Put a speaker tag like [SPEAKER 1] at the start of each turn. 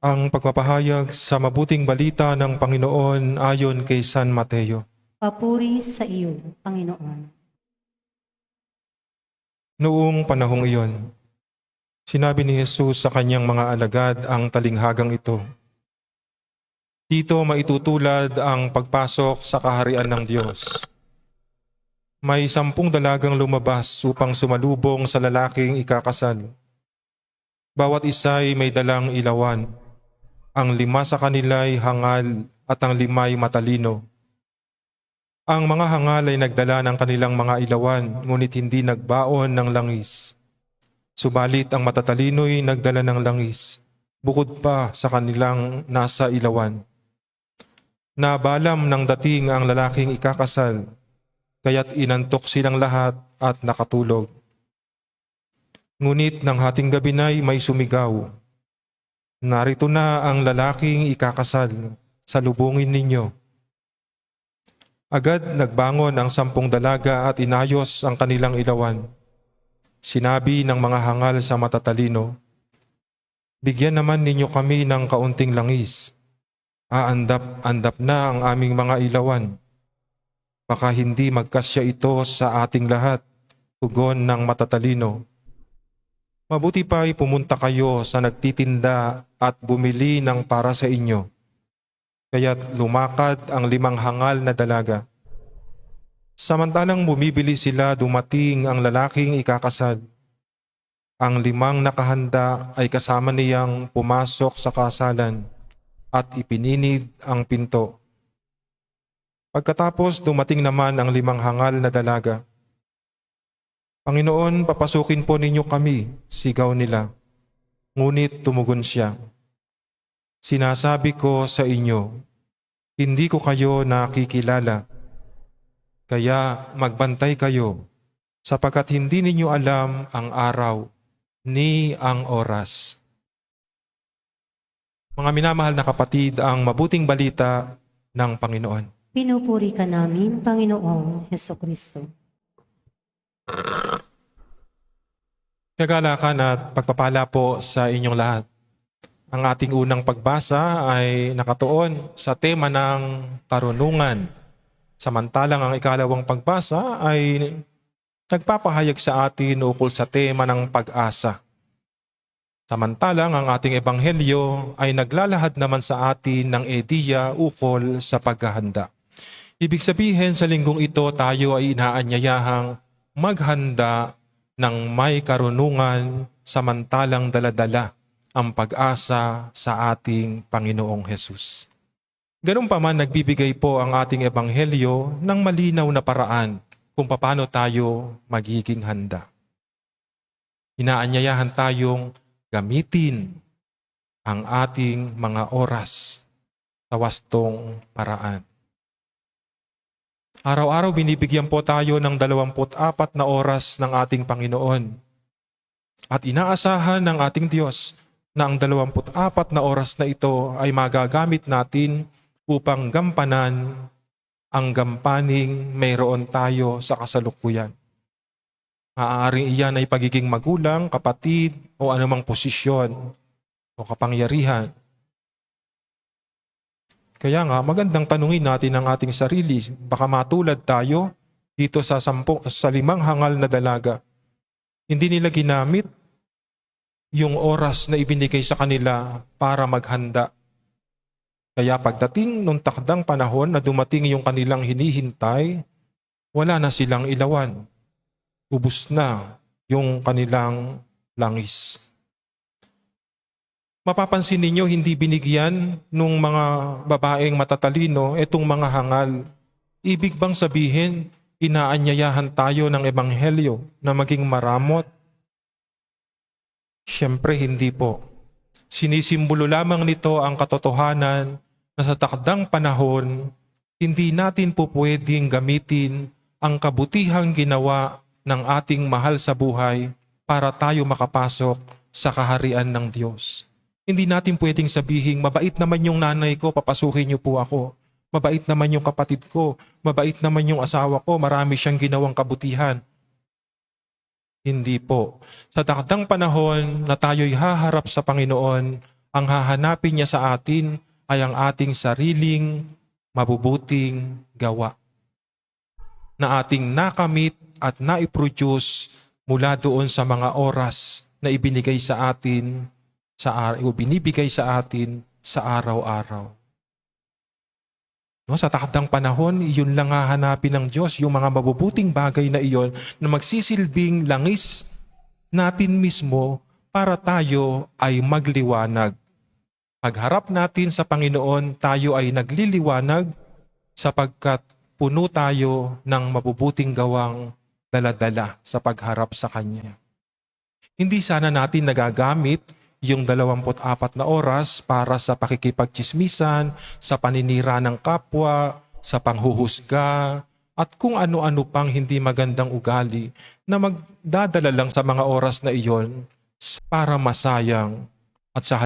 [SPEAKER 1] Ang pagpapahayag sa mabuting balita ng Panginoon ayon kay San Mateo.
[SPEAKER 2] Papuri sa iyo, Panginoon.
[SPEAKER 1] Noong panahong iyon, sinabi ni Jesus sa kanyang mga alagad ang talinghagang ito. Dito maitutulad ang pagpasok sa kaharian ng Diyos. May sampung dalagang lumabas upang sumalubong sa lalaking ikakasal. Bawat isa'y may dalang ilawan. Ang lima sa kanila'y hangal at ang lima'y matalino. Ang mga hangal ay nagdala ng kanilang mga ilawan, ngunit hindi nagbaon ng langis. Subalit ang matatalino'y nagdala ng langis, bukod pa sa kanilang nasa ilawan. Nabalam ng dating ang lalaking ikakasal, kaya't inantok silang lahat at nakatulog. Ngunit ng hating gabi na'y may sumigaw, Narito na ang lalaking ikakasal, salubungin ninyo. Agad nagbangon ang sampung dalaga at inayos ang kanilang ilawan. Sinabi ng mga hangal sa matatalino, Bigyan naman ninyo kami ng kaunting langis. Aandap-andap na ang aming mga ilawan. Baka hindi magkasya ito sa ating lahat, tugon ng matatalino. Mabuti pa'y pumunta kayo sa nagtitinda at bumili ng para sa inyo. Kaya't lumakad ang limang hangal na dalaga. Samantalang bumibili sila, dumating ang lalaking ikakasal. Ang limang nakahanda ay kasama niyang pumasok sa kasalan at ipininid ang pinto. Pagkatapos dumating naman ang limang hangal na dalaga. Panginoon, papasukin po ninyo kami, sigaw nila. Ngunit tumugon siya. Sinasabi ko sa inyo, hindi ko kayo nakikilala. Kaya magbantay kayo, sapagkat hindi ninyo alam ang araw ni ang oras. Mga minamahal na kapatid, ang mabuting balita ng Panginoon.
[SPEAKER 2] Pinupuri ka namin, Panginoong Heso Kristo.
[SPEAKER 1] Kagalakan at pagpapala po sa inyong lahat. Ang ating unang pagbasa ay nakatuon sa tema ng karunungan. Samantalang ang ikalawang pagbasa ay nagpapahayag sa atin ukol sa tema ng pag-asa. Samantalang ang ating ebanghelyo ay naglalahad naman sa atin ng ediya ukol sa paghahanda. Ibig sabihin sa linggong ito tayo ay inaanyayahang maghanda ng may karunungan samantalang daladala ang pag-asa sa ating Panginoong Hesus. Ganun pa man nagbibigay po ang ating ebanghelyo ng malinaw na paraan kung paano tayo magiging handa. Inaanyayahan tayong gamitin ang ating mga oras sa wastong paraan. Araw-araw binibigyan po tayo ng 24 na oras ng ating Panginoon. At inaasahan ng ating Diyos na ang 24 na oras na ito ay magagamit natin upang gampanan ang gampaning mayroon tayo sa kasalukuyan. Maaaring iyan ay pagiging magulang, kapatid, o anumang posisyon o kapangyarihan. Kaya nga, magandang tanungin natin ang ating sarili. Baka matulad tayo dito sa, sampo, sa limang hangal na dalaga. Hindi nila ginamit yung oras na ibinigay sa kanila para maghanda. Kaya pagdating nung takdang panahon na dumating yung kanilang hinihintay, wala na silang ilawan. Ubus na yung kanilang langis mapapansin ninyo hindi binigyan nung mga babaeng matatalino itong mga hangal. Ibig bang sabihin, inaanyayahan tayo ng ebanghelyo na maging maramot? Siyempre hindi po. Sinisimbolo lamang nito ang katotohanan na sa takdang panahon, hindi natin po pwedeng gamitin ang kabutihang ginawa ng ating mahal sa buhay para tayo makapasok sa kaharian ng Diyos. Hindi natin pwedeng sabihin, mabait naman yung nanay ko, papasukin niyo po ako. Mabait naman yung kapatid ko. Mabait naman yung asawa ko, marami siyang ginawang kabutihan. Hindi po. Sa takdang panahon na tayo'y haharap sa Panginoon, ang hahanapin niya sa atin ay ang ating sariling mabubuting gawa na ating nakamit at naiproduce mula doon sa mga oras na ibinigay sa atin sa ar- o binibigay sa atin sa araw-araw. No, sa takdang panahon, iyon lang hahanapin ng Diyos, yung mga mabubuting bagay na iyon na magsisilbing langis natin mismo para tayo ay magliwanag. Pagharap natin sa Panginoon, tayo ay nagliliwanag sapagkat puno tayo ng mabubuting gawang daladala sa pagharap sa Kanya. Hindi sana natin nagagamit yung 24 na oras para sa pakikipagchismisan, sa paninira ng kapwa, sa panghuhusga, at kung ano-ano pang hindi magandang ugali na magdadala lang sa mga oras na iyon para masayang at sa